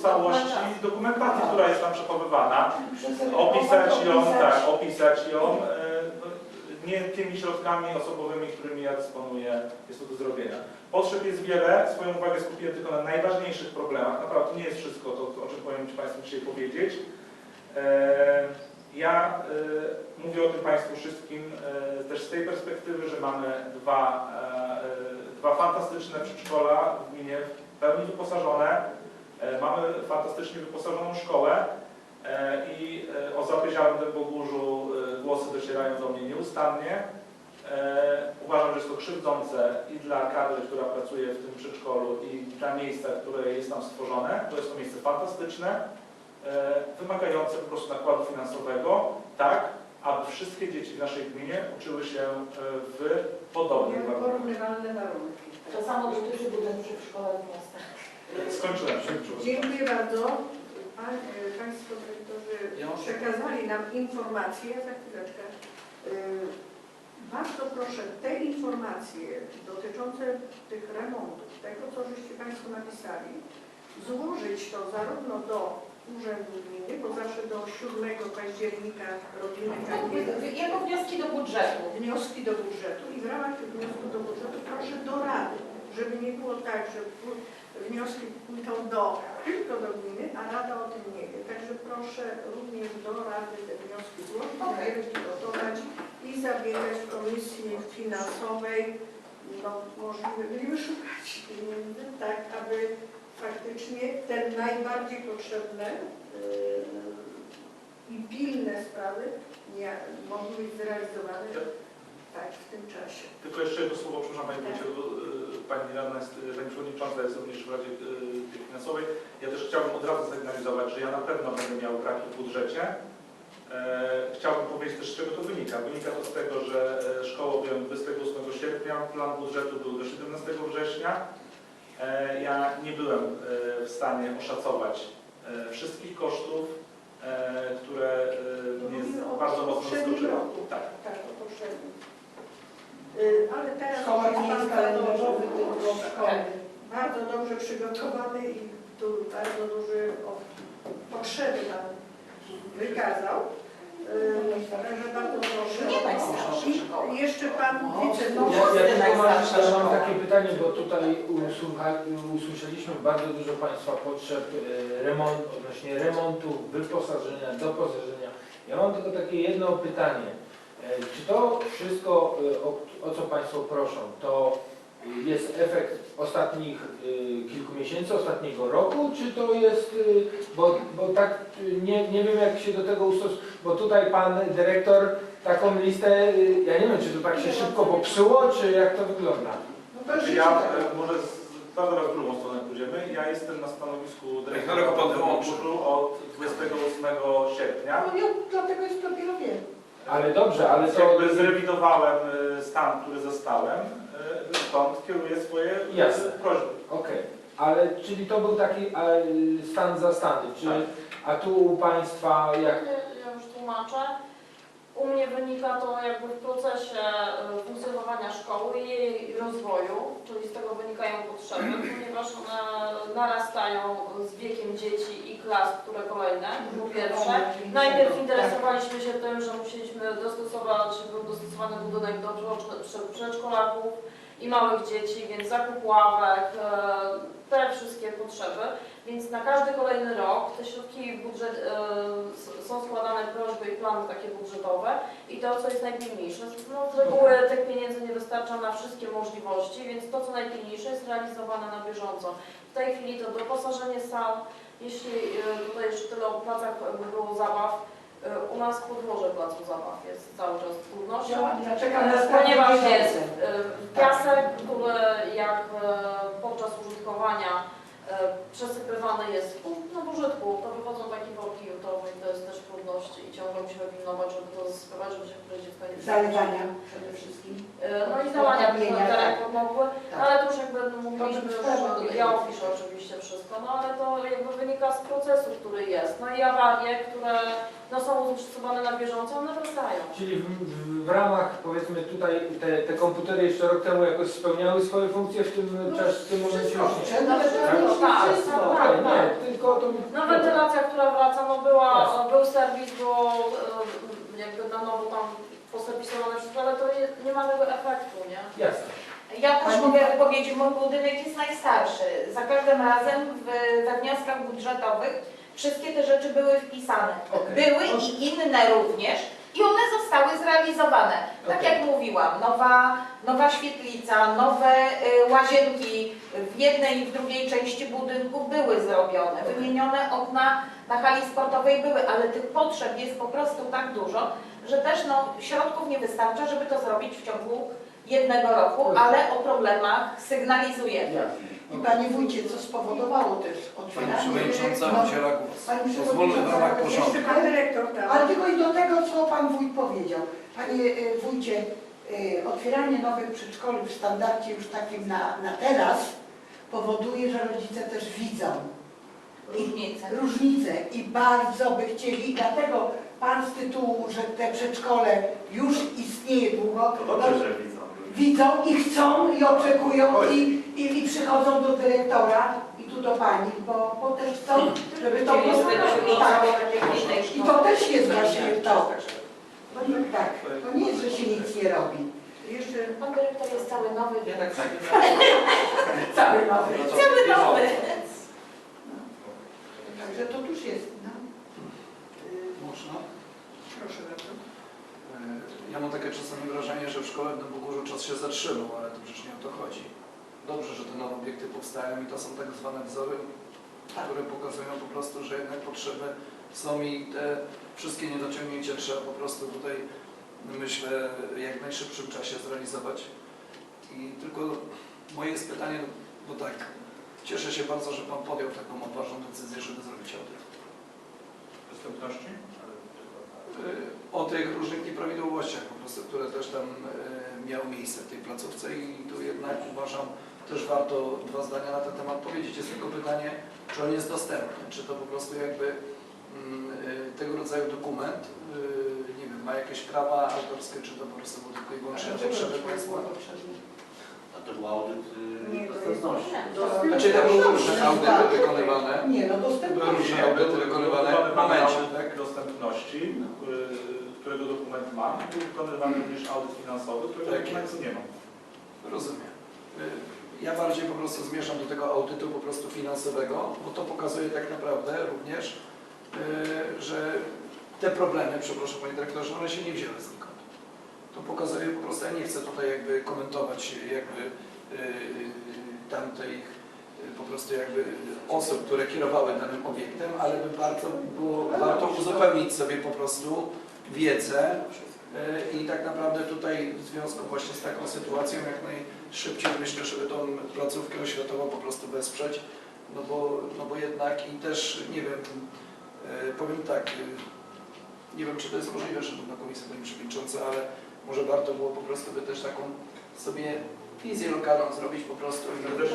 całości dokumentacji, która jest tam przechowywana, opisać ją, tak, opisać ją, e, no, nie tymi środkami osobowymi, którymi ja dysponuję, jest to do zrobienia. Potrzeb jest wiele, swoją uwagę skupiłem tylko na najważniejszych problemach, naprawdę to nie jest wszystko to, o czym powinien Państwu dzisiaj powiedzieć. E, Ja e, mówię o tym Państwu wszystkim też z tej perspektywy, że mamy dwa, dwa fantastyczne przedszkola w gminie, w pełni wyposażone, Mamy fantastycznie wyposażoną szkołę e, i e, o zapyziałym Dębogórzu e, głosy docierają do mnie nieustannie. E, Uważam, że jest to krzywdzące i dla kadry, która pracuje w tym przedszkolu i dla miejsca, które jest tam stworzone. To jest to miejsce fantastyczne, e, wymagające po prostu nakładu finansowego, tak, aby wszystkie dzieci w naszej gminie uczyły się e, w podobnych warunkach. porównywalne warunki. To samo dotyczy budynku przedszkola w miastach. Skończyłem się. Dziękuję bardzo. Pan, e, Państwo dyrektorzy przekazali nam informacje, za chwileczkę. E, Bardzo proszę te informacje dotyczące tych remontów, tego co żeście Państwo napisali, złożyć to zarówno do Urzędu Gminy, bo zawsze do 7 października robimy takie Jako wnioski do budżetu. wnioski do budżetu i w ramach tych wniosków do budżetu proszę do Rady, żeby nie było tak, że wnioski pójdą do, tylko do gminy, a Rada o tym nie wie. Także proszę również do Rady te wnioski złożyć, będziemy przygotować i zabiegać w Komisji Finansowej, no możliwe, będziemy szukać pieniędzy, tak aby faktycznie te najbardziej potrzebne yy, i pilne sprawy nie, mogły być zrealizowane tak w tym czasie. Tylko jeszcze jedno słowo, przepraszam Pani Wójcie, bo y, Pani Radna jest, y, Pani Przewodnicząca jest również w Radzie y, Finansowej. Ja też chciałbym od razu sygnalizować, że ja na pewno będę miał braki w budżecie. E, Chciałbym powiedzieć też, z czego to wynika. Wynika to z tego, że e, szkołę objąłem 28 sierpnia, plan budżetu był do 17 września. E, Ja nie byłem w stanie oszacować wszystkich kosztów, które mnie bardzo mocno zaskoczyły. Tak. Tak. Y, Ale teraz Szkoła nie jest Pan kalendarzowy, tylko szkoły. Bardzo dobrze przygotowany i tu bardzo duży potrzeby nam wykazał. Y, Także bardzo proszę. Nie. I jeszcze Pan no, Ja, ja, tylko mam, takie pytanie, bo tutaj usłucha, usłyszeliśmy bardzo dużo Państwa potrzeb e, remont, odnośnie remontu, wyposażenia, doposażenia. Ja mam tylko takie jedno pytanie. E, Czy to wszystko, e, o, o co Państwo proszą, to jest efekt ostatnich e, kilku miesięcy, ostatniego roku, czy to jest, e, bo, bo tak e, nie, nie wiem jak się do tego ustosunkować, bo tutaj Pan Dyrektor taką listę, ja nie wiem czy to tak się szybko popsuło, czy jak to wygląda? No Znaczy ja e, może z, zaraz w drugą stronę pójdziemy. Ja jestem na stanowisku dyrektora pan. Burzu od 28 sierpnia. No, ja dlatego jest dopiero wiem. Ale dobrze, ale to... Jakby zrewidowałem e, stan, który zastałem, e, stąd kieruję swoje e, Jasne. prośby. Okej, ale czyli to był taki e, stan zastany, czy, Tak. a tu u Państwa jak... Ja już tłumaczę. U mnie wynika to jakby w procesie funkcjonowania szkoły i jej rozwoju, czyli z tego wynikają potrzeby, ponieważ one narastają z wiekiem dzieci i klas, które kolejne, po pierwsze. Najpierw interesowaliśmy się tym, że musieliśmy dostosować, był dostosowany budynek do przedszko- prze- przedszkolaków i małych dzieci, więc zakup ławek, e, te wszystkie potrzeby. Więc na każdy kolejny rok te środki budżet, e, są składane prośby i plany takie budżetowe i to, co jest najpilniejsze, no z reguły tych pieniędzy nie wystarcza na wszystkie możliwości, więc to, co najpilniejsze jest realizowane na bieżąco. W tej chwili to doposażenie sal, jeśli e, tutaj jeszcze tyle o placach by było zabaw, u nas podłoże placu zabaw jest cały czas trudnością. Ja czekam na Ponieważ jest pieniądze. e, piasek, który jak e, podczas użytkowania przesypywany jest na użytku, to wychodzą takie worki jutowe i to jest też trudność i ciągle musimy pilnować, żeby to zasypywać, żeby się które dziecko nie Zalewania przede wszystkim. No i zalania Odnowienia, terenu tak. pomogły, Tak. ale to już jakby no, mówiliśmy, już, ja opiszę oczywiście wszystko, no ale to jakby wynika z procesu, który jest. No i awarie, które no, są zastosowane na bieżąco, one wracają. Czyli w, w, w ramach, powiedzmy tutaj, te, te komputery jeszcze rok temu jakoś spełniały swoje funkcje, w tym, czas, w tym momencie już nie. Nawet Tak, praktycznie tak, wszystko. tak. Okej, nie, tylko to... No wentylacja, która wraca, no była, był serwis, było e, jakby na nowo tam poserwisowane wszystko, ale to nie, nie ma tego efektu, nie? Jasne. Ja też mogę powiedzieć, mój budynek jest najstarszy. Za każdym razem w, we wnioskach budżetowych wszystkie te rzeczy były wpisane. Okej. Były i inne również i one zostały zrealizowane. Tak Okej. jak mówiłam, nowa, nowa świetlica, nowe y, łazienki w jednej i w drugiej części budynku były zrobione. Wymienione okna na hali sportowej były, ale tych potrzeb jest po prostu tak dużo, że też no, środków nie wystarcza, żeby to zrobić w ciągu jednego roku, ale o problemach sygnalizujemy. I Panie Wójcie, co spowodowało też Pani otwieranie... Przewodnicząca No, udziela głos. Pani Pozwólmy w ramach Przewodnicząca, porządku. Jeszcze pan dyrektor tam. Ale tylko i do tego, co Pan Wójt powiedział. Panie y, Wójcie, y, otwieranie nowych przedszkoli w standardzie już takim na, na teraz powoduje, że rodzice też widzą Różnice. różnice i bardzo by chcieli, dlatego Pan z tytułu, że te przedszkole już istnieje długo, To dobrze, że widzą. i chcą i oczekują i, i, i przychodzą do dyrektora i tu do Pani, bo, bo też chcą, żeby to było tak. I to też jest właśnie to. Tak, to nie jest, że się nic nie robi. Jeszcze Pan dyrektor jest cały nowy, Ja więc tak Cały nowy. cały nowy. Także to już jest. No. Można? proszę bardzo. E, Ja mam takie czasami wrażenie, że w szkole w Dębogórzu czas się zatrzymał, ale to przecież nie o to chodzi. Dobrze, że te nowe obiekty powstają i to są tak zwane wzory, które pokazują po prostu, że jednak potrzeby są i te wszystkie niedociągnięcia trzeba po prostu tutaj, myślę, jak w najszybszym czasie zrealizować. I tylko moje jest pytanie, bo tak, cieszę się bardzo, że Pan podjął taką odważną decyzję, żeby zrobić audyt. Dostępności? Y, o tych różnych nieprawidłowościach po prostu, które też tam y, miały miejsce w tej placówce i tu jednak uważam, też warto dwa zdania na ten temat powiedzieć. Jest tylko pytanie, czy on jest dostępny, czy to po prostu jakby mm, y, tego rodzaju dokument, nie wiem, ma jakieś prawa autorskie, czy to po prostu był tylko i wyłącznie potrzeby państwa. A to był audyt Nie, y, dostępności. Znaczy tam były różne audyty wykonywane, Nie, no były dostępność. różne audyty wykonywane w momencie, tak? dostępności, y, którego dokument mam. Był wykonywany również audyt finansowy, którego Tak dokumentu nie mam. Rozumiem. Y, Ja bardziej po prostu zmierzam do tego audytu po prostu finansowego, bo to pokazuje tak naprawdę również, y, że te problemy, przepraszam Panie Dyrektorze, one się nie wzięły znikąd. To pokazuje po prostu, ja nie chcę tutaj jakby komentować jakby y, y, tamtej y, po prostu jakby osób, które kierowały danym obiektem, ale by bardzo było warto uzupełnić sobie po prostu wiedzę E, I tak naprawdę tutaj w związku właśnie z taką sytuacją jak najszybciej myślę, żeby tą placówkę oświatową po prostu wesprzeć, no bo, no bo jednak i też nie wiem, powiem tak, nie wiem czy to jest możliwe, Szanowna Komisja Pani Przewodnicząca, ale może warto było po prostu by też taką sobie wizję lokalną zrobić po prostu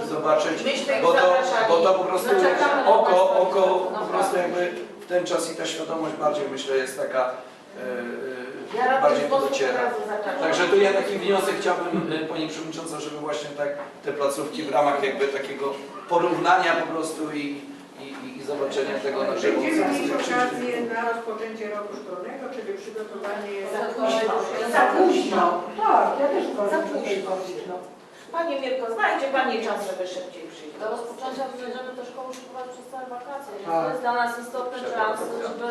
i zobaczyć, Myśmy ich bo to, zapraszali. bo to po prostu No czekamy na oko, Państwa. oko po Naprawdę. prostu jakby w ten czas i ta świadomość bardziej myślę jest taka e, Ja e, robię bardziej w sposób dociera. od razu zapraszam. Także tu ja taki wniosek chciałbym e, Pani Przewodnicząca, żeby właśnie tak te placówki w ramach jakby takiego porównania po prostu i, i, i- i zobaczenia tego na żywo. Będziemy mieć okazję na rozpoczęcie roku szkolnego, czyli przygotowanie Za późno. Za późno. Tak, ja też Za uważam, że późno. za. Panie Mirko, znajdzie Pani czas, żeby szybciej przyjść. Do rozpoczęcia będziemy te szkoły szykować przez całe wakacje. więc Tak. To jest dla nas istotny czas, żeby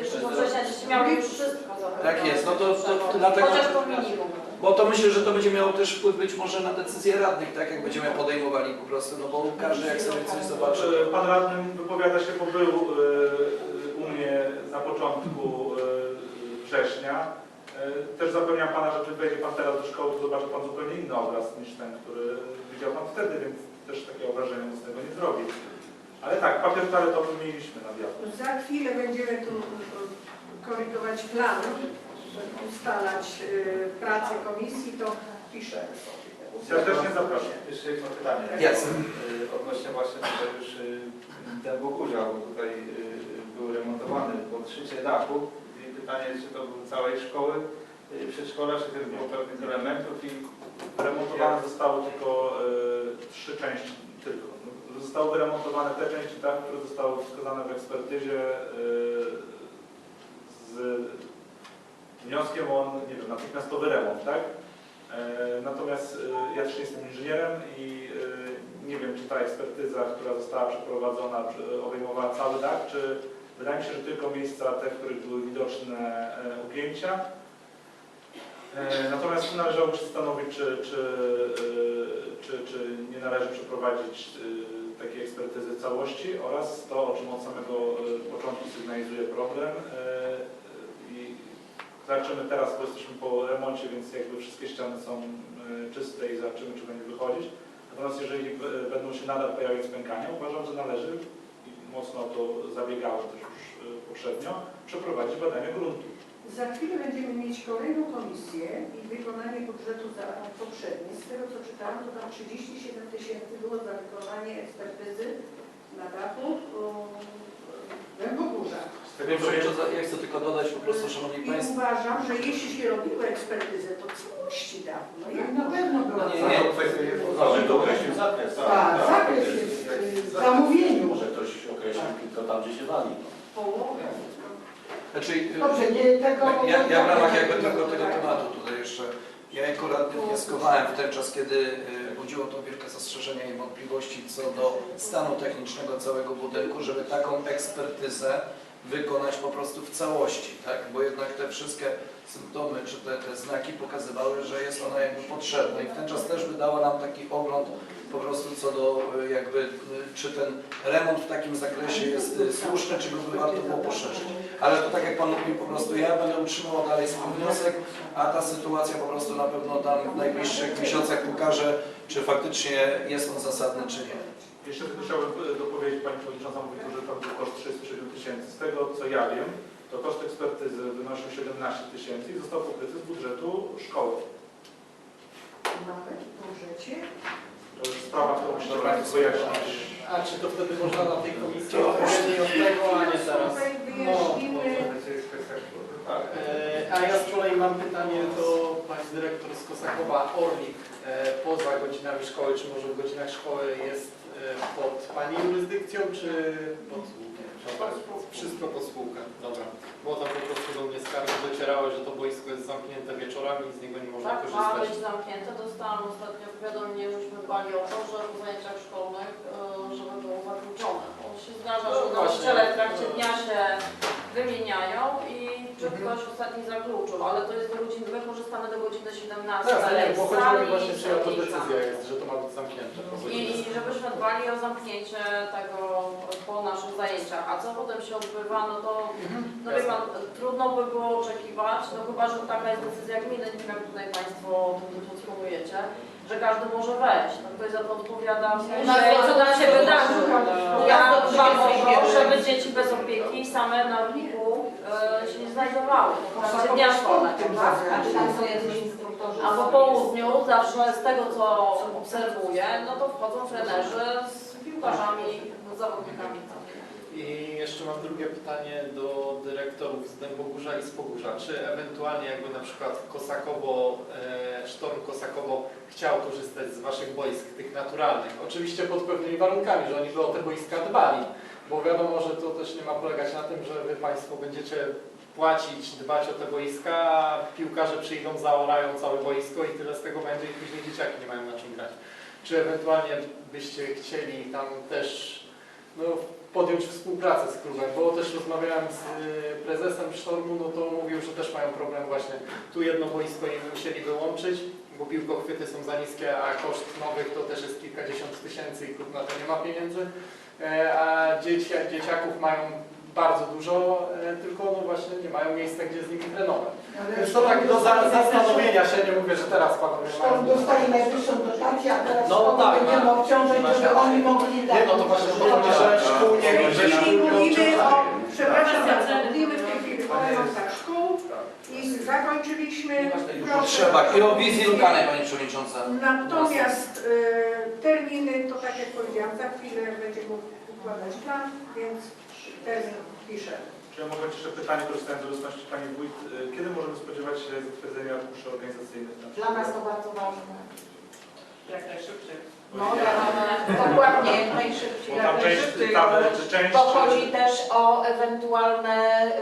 1 września dzieci miały już wszystko. Tak jest, no to, to, to dlatego, Chociaż to minimum. Bo to myślę, że to będzie miało też wpływ być może na decyzje radnych, tak jak będziemy podejmowali po prostu, no bo każdy jak sobie coś zobaczy. Znaczy, Pan radny wypowiada się, bo był y, u mnie na początku y, września. Y, Też zapewniam Pana, że gdy wejdzie Pan teraz do szkoły, to zobaczy Pan zupełnie inny obraz niż ten, który widział Pan wtedy, więc też takiego wrażenia mocnego nie zrobi. Ale tak, papier toaletowy mieliśmy na wiatr. Za chwilę będziemy tu korygować plan, ustalać y, pracę komisji, to sobie. Serdecznie zapraszam. Jeszcze jedno pytanie. Jasne. Y, Odnośnie właśnie tutaj już y, Dębogórza, bo tutaj był remontowany podszycie dachu. I pytanie, czy to był całej szkoły przedszkola, czy też było pewnych elementów i Remontowane zostało tylko trzy części tylko. Zostały wyremontowane te części dachu, które zostały wskazane w ekspertyzie z wnioskiem o, nie wiem, natychmiastowy remont, tak? E, Natomiast e, ja też jestem inżynierem i e, nie wiem, czy ta ekspertyza, która została przeprowadzona, obejmowała cały dach, czy wydaje mi się, że tylko miejsca te, w których były widoczne ugięcia. Natomiast tu należałoby się zastanowić, czy, czy, czy, czy nie należy przeprowadzić takiej ekspertyzy całości oraz to, o czym od samego początku sygnalizuje problem. E, I zobaczymy teraz, bo jesteśmy po remoncie, więc jakby wszystkie ściany są e, czyste i zobaczymy, czy będzie wychodzić. Natomiast jeżeli b- będą się nadal pojawiać pękania, uważam, że należy i mocno to zabiegałem też już e, poprzednio, przeprowadzić badania gruntu. Za chwilę będziemy mieć kolejną komisję i wykonanie budżetu za rok poprzedni. Z tego co czytałam, to tam 37 tysięcy było za wykonanie ekspertyzy na dachu Węgogórza. Z tego ja chcę tylko dodać po prostu, Szanowni I Państwo, uważam, że jeśli się robiło ekspertyzę, to całości dachu. No jak Na pewno była. No nie, nie. Może to określił zakres, tak. Tak, zakres jest y, w zamówieniu. Może ktoś określił tylko tam, gdzie się wali. Połowę. znaczy, y, Dobrze, nie tego... Ja, ja w ramach jakby tylko tego tematu tutaj jeszcze, ja jako radny wnioskowałem w ten czas, kiedy y, budziło to wielkie zastrzeżenia i wątpliwości co do stanu technicznego całego budynku, żeby taką ekspertyzę wykonać po prostu w całości, tak? Bo jednak te wszystkie symptomy czy te, te znaki pokazywały, że jest ona jakby potrzebna i w ten czas też wydała nam taki ogląd po prostu co do y, jakby, y, czy ten remont w takim zakresie jest y, słuszny, czy by warto było poszerzyć. Ale to tak jak Pan mówił, po prostu ja będę utrzymywał dalej swój wniosek, a ta sytuacja po prostu na pewno tam w najbliższych miesiącach pokaże, czy faktycznie jest on zasadny, czy nie. Jeszcze tylko chciałbym dopowiedzieć Pani Przewodnicząca, tam był koszt 37 tysięcy. Z tego co ja wiem, to koszt ekspertyzy wynosił 17 tysięcy i został pokryty z budżetu szkoły. Mamy w budżecie. To jest sprawa, którą muszę Państwu wyjaśnić. A czy to wtedy można na tej komisji odpowiedniej od tego, a nie teraz? Tutaj wyjaśnimy. Tak. E, A ja z kolei mam pytanie do Pani Dyrektor z Kosakowa. Orlik e, poza godzinami szkoły, czy może w godzinach szkoły jest e, pod Pani jurysdykcją, czy pod Wszystko pod spółkę, dobra. Bo tam po prostu do mnie skargi docierały, że to boisko jest zamknięte wieczorami i z niego nie można Tak, ma korzystać. być zamknięte. Dostałam ostatnio powiadomienie, żeśmy dbali o to, że po zajęciach szkolnych, żeby było wykluczone. Bo się zdarza, że nauczyciele w trakcie dnia się wymieniają i czy ktoś ostatni zakluczył, ale to jest do godzin wykorzystane do godziny 17. Tak, ale nie, bo mi właśnie, czyja to decyzja jest, że to ma być zamknięte. po I, godzinach. I żebyśmy dbali o zamknięcie tego po naszych zajęciach. A co potem się odbywa, no to no wie pan, trudno by było oczekiwać, no chyba, że taka jest decyzja gminy, nie wiem jak tutaj Państwo tym dysponujecie, że każdy może wejść. No ktoś za to odpowiada, w sensie, co tam się wydarzy. Ja to, żeby dzieci bez opieki same na się znajdowały w trakcie dnia tak? Czy tam są jacyś instruktorzy? A po południu zawsze z tego co obserwuję, no to wchodzą trenerzy z piłkarzami, z zawodnikami. I jeszcze mam drugie pytanie do dyrektorów z Dębogórza i z Pogórza. Czy ewentualnie jakby na przykład Kosakowo, e, Sztorm Kosakowo chciał korzystać z Waszych boisk, tych naturalnych, oczywiście pod pewnymi warunkami, że oni by o te boiska dbali, bo wiadomo, że to też nie ma polegać na tym, że Wy Państwo będziecie płacić, dbać o te boiska, a piłkarze przyjdą, zaorają całe boisko i tyle z tego będzie i później dzieciaki nie mają na czym grać. Czy ewentualnie byście chcieli tam też no, podjąć współpracę z klubem, bo też rozmawiałem z y, prezesem Sztormu, no to mówił, że też mają problem właśnie tu jedno boisko i musieli wyłączyć, bo piłkochwyty są za niskie, a koszt nowych to też jest kilkadziesiąt tysięcy i klub na to nie ma pieniędzy, E, a dzieci, dzieciaków mają bardzo dużo, e, tylko no właśnie nie mają miejsca, gdzie z nimi trenować. Więc to tak do za- zastanowienia się, nie mówię, że teraz panowie Szkoły mają. dostaje najwyższą dotację, a teraz No szkoły tak, będziemy tak. obciążać, żeby oni mogli dać. Nie, no to właśnie chodzi, że szkół nie będzie Jeśli mówimy o, przepraszam mówimy w tej chwili o szkół i zakończyliśmy. O wizji lokalnej, Pani Przewodnicząca. Natomiast e, terminy, to tak jak powiedziałam, za chwilę będzie mógł układać plan, więc termin piszę. Czy ja mogę jeszcze pytanie, korzystając z obecności Pani Wójt, kiedy możemy spodziewać się zatwierdzenia arkuszy organizacyjnych? na Dla nas to bardzo ważne. Jak najszybciej. No, ale dokładnie, jak najszybciej. Bo tam część, tam część Bo chodzi też o ewentualne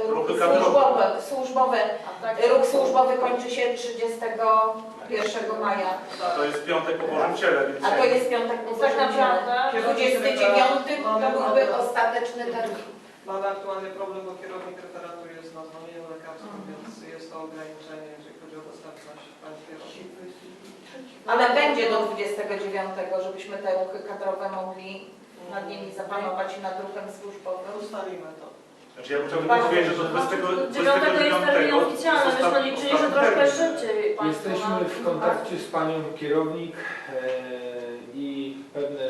ruchy służbowe. służbowe. Tak, Ruch służbowy kończy się 31 maja, to jest piątek po Bożym Ciele, więc a to jest piątek po tak Bożym Ciele. naprawdę 29 to byłby ostateczny termin. Mamy aktualnie problem, bo kierownik referatu jest na zwolnieniu lekarskim, więc jest to ograniczenie, jeżeli chodzi o dostępność pani kierownik. Ale będzie do 29, żebyśmy te ruchy kadrowe mogli nad nimi zapanować i nad ruchem służbowym. Ustalimy to. Znaczy ja bym chciał tylko powiedzieć, że do 20, 9 to jest termin oficjalny, myśmy ostatni- liczyli, że ostatni troszkę termin. szybciej Państwo Jesteśmy w kontakcie z panią kierownik e, i pewne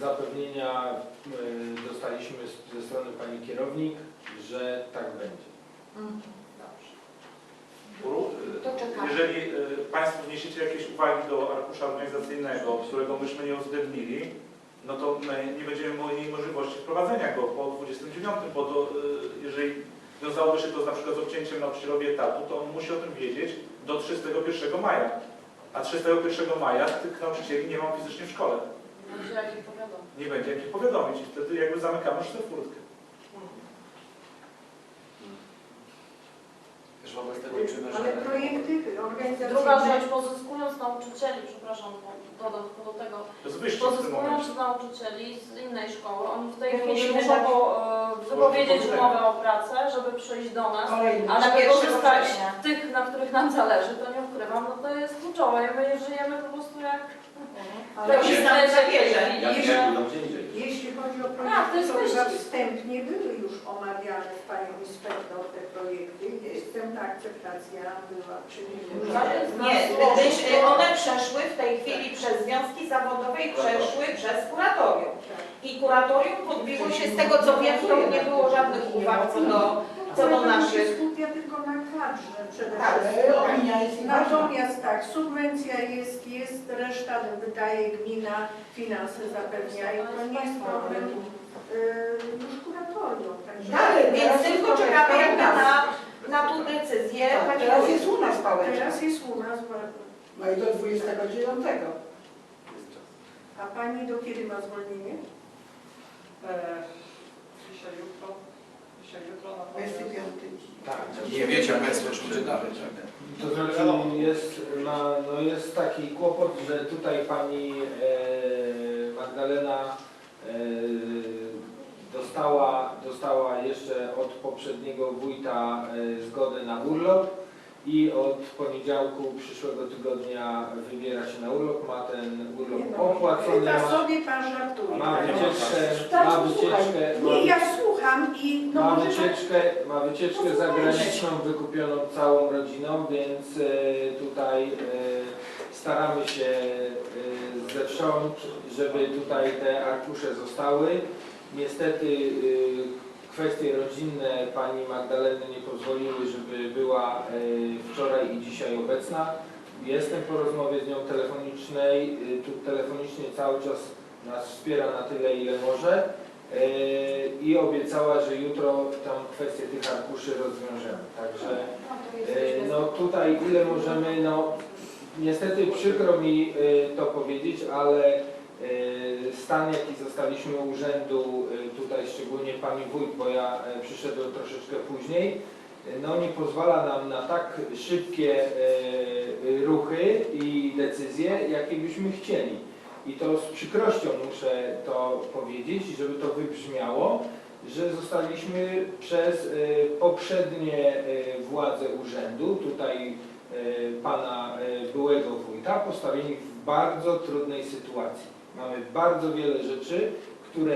zapewnienia e, dostaliśmy z- ze strony pani kierownik, że tak będzie. Mhm, Dobrze. Uru- To czekamy. Jeżeli y, Państwo wniesiecie jakieś uwagi do arkusza organizacyjnego, którego myśmy nie uwzględnili, no to my nie będziemy mieli możliwości wprowadzenia go po 29, bo to, y, jeżeli wiązałoby się to na przykład z obcięciem nauczycielowi etatu, to on musi o tym wiedzieć do 31 maja. A 31 maja tych nauczycieli nie ma fizycznie w szkole. Będzie jak ich powiadam. Nie będzie jak ich powiadomić i wtedy jakby zamykamy już tę furtkę. Też wobec tego liczymy, Ale projekty organizacyjne... Druga rzecz, pozyskując nauczycieli, przepraszam, bo dodam do tego, To jest wyjście w tym momencie. pozyskując nauczycieli z innej szkoły, oni w tej chwili musimy muszą dać- po, e, wypowiedzieć Możliwość umowę o pracę, żeby przyjść do nas. Kolejny. A Na żeby 1 korzystać września. z tych, na których nam zależy, to nie ukrywam, no to jest kluczowe. I my żyjemy po prostu jak... Ale Tak, się jest nam nadzieja, zabierze. jak Jeśli- nie pójdą gdzie indziej. Jeśli chodzi o Tak, to projekty, jest to chyba wstępnie były już omawiane z Panią Inspektor te projekty. Wstępna akceptacja była przyjęta. Nie, być, one przeszły w tej chwili przez związki zawodowe i przeszły przez kuratorium. I kuratorium podbiło się z tego co wiem, to nie było żadnych uwag co do, co do naszych. skupia tylko na kadrze przede Tak, wszystkim. opinia jest ważna. Natomiast tak, subwencja jest, jest, reszta wydaje gmina, finanse zapewnia i to nie jest problem yy, już kuratorium. Także Tak, Więc tylko czekamy jakby na, na tą decyzję. Tak, Teraz jest u nas społeczna. teraz jest u nas. No i do 29. a Pani do kiedy ma zwolnienie? E, dzisiaj, jutro, dzisiaj, jutro na 25. Tak. Nie wiecie Państwo, czy będzie dalej. tak? To znaczy jest, ma, no jest taki kłopot, że tutaj pani e, Magdalena e, dostała, dostała jeszcze od poprzedniego wójta e, zgodę na urlop i od poniedziałku przyszłego tygodnia wybiera się na urlop, ma ten urlop opłacony, Chyba ma, sobie Pan żartuje. ma wycieczkę, Tak, ma wycieczkę, ma Nie, ja słucham i no ma może tak wycieczkę, ma wycieczkę zagraniczną wykupioną całą rodziną, więc e, tutaj e, staramy się e, zewsząd, żeby tutaj te arkusze zostały. Niestety e, kwestie rodzinne pani Magdaleny nie pozwoliły, żeby była e, wczoraj i dzisiaj obecna. Jestem po rozmowie z nią telefonicznej, e, tu telefonicznie cały czas nas wspiera na tyle, ile może. Yy, i obiecała, że jutro tą kwestię tych arkuszy rozwiążemy. Także yy, no tutaj ile możemy, no niestety przykro mi yy, to powiedzieć, ale stan jaki zostaliśmy urzędu, tutaj szczególnie pani wójt, bo ja przyszedłem troszeczkę później, no nie pozwala nam na tak szybkie ruchy i decyzje, jakie byśmy chcieli. I to z przykrością muszę to powiedzieć, żeby to wybrzmiało, że zostaliśmy przez y, poprzednie y, władze urzędu, tutaj y, pana byłego wójta, postawieni w bardzo trudnej sytuacji. Mamy bardzo wiele rzeczy, które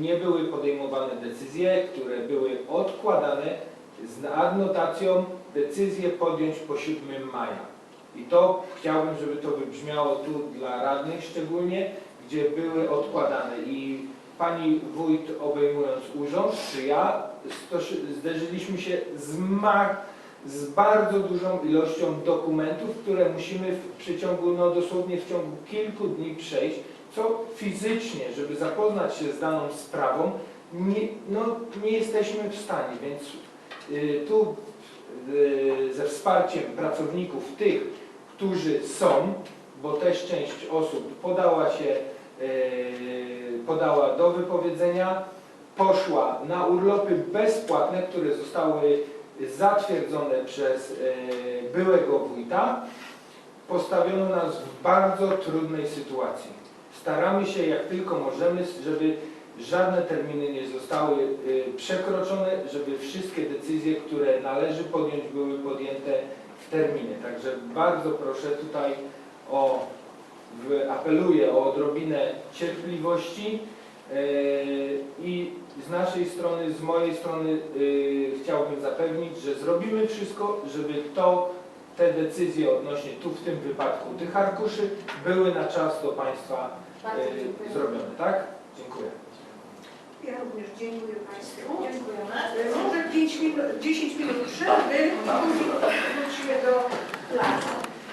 nie były podejmowane decyzje, które były odkładane z adnotacją decyzję podjąć po 7 maja. I to chciałbym, żeby to wybrzmiało tu dla radnych szczególnie, gdzie były odkładane. I pani wójt obejmując urząd, czy ja, zderzyliśmy się z, z bardzo dużą ilością dokumentów, które musimy w przeciągu, no dosłownie w ciągu kilku dni przejść, co fizycznie, żeby zapoznać się z daną sprawą, nie, no, nie jesteśmy w stanie, więc y, tu y, ze wsparciem pracowników tych, którzy są, bo też część osób podała się, e, podała do wypowiedzenia, poszła na urlopy bezpłatne, które zostały zatwierdzone przez e, byłego wójta. Postawiono nas w bardzo trudnej sytuacji. Staramy się jak tylko możemy, żeby żadne terminy nie zostały y, przekroczone, żeby wszystkie decyzje, które należy podjąć, były podjęte w terminie. Także bardzo proszę tutaj o, w, apeluję o odrobinę cierpliwości y, i z naszej strony, z mojej strony y, chciałbym zapewnić, że zrobimy wszystko, żeby to, te decyzje odnośnie tu w tym wypadku tych arkuszy były na czas do Państwa dziękuję. zrobione, tak? Dziękuję. Ja również dziękuję Państwu. Dziękujemy. Y, Może 5 minut, 10 minut przerwy i później wrócimy do placu.